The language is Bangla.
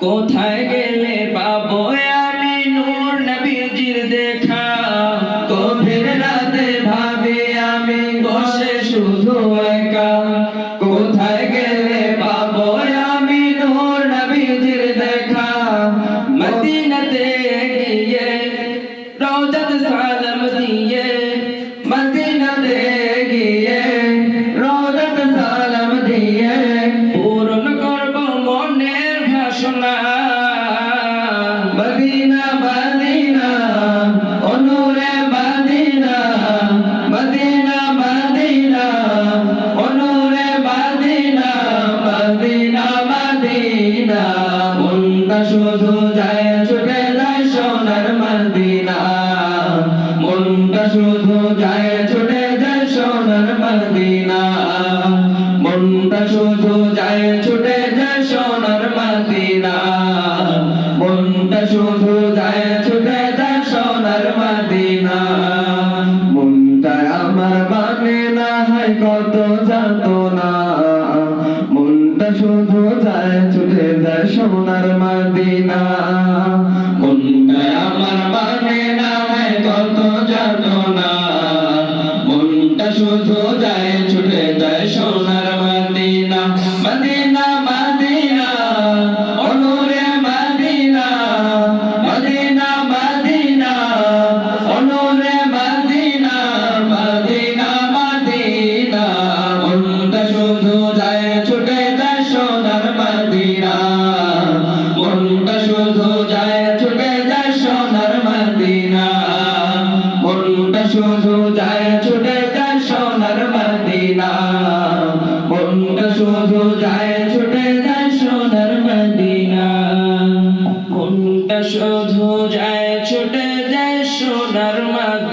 কোথায় গেলে পাবো? আমি নূর নবীজির দেখা। গভীর রাতে ভাবি আমি বসে শুধু একা। কোথায় গেলে পাবো? আমি নূর নবীজির দেখা। মদিনাতে গিয়ে রওজাত সালাম শুধু যায় ছুটে যায় সোনার মদিনা। মনটা শুধু যায় ছুটে যায় সোনার মদিনা। মনটা শুধু যায় ছুটে যায় সোনার মদিনা। মনটা শুধু যায় ছুটে যায় সোনার মদিনা। মনটা আমার মানে না হয় কত যাত না মনটা শুধু যায় সোনার মদিনা। মনটা আমার মানে না হয় কত যাত না। মনটা শুধু যায়, ছুটে যায় সোনার শুধু যায় ছুটে যায় সোনার মদিনা। মনটা শুধু যায় ছুটে যায় সোনার মদিনা। মনটা শুধু যায় ছুটে যায় সোনার মদিনা।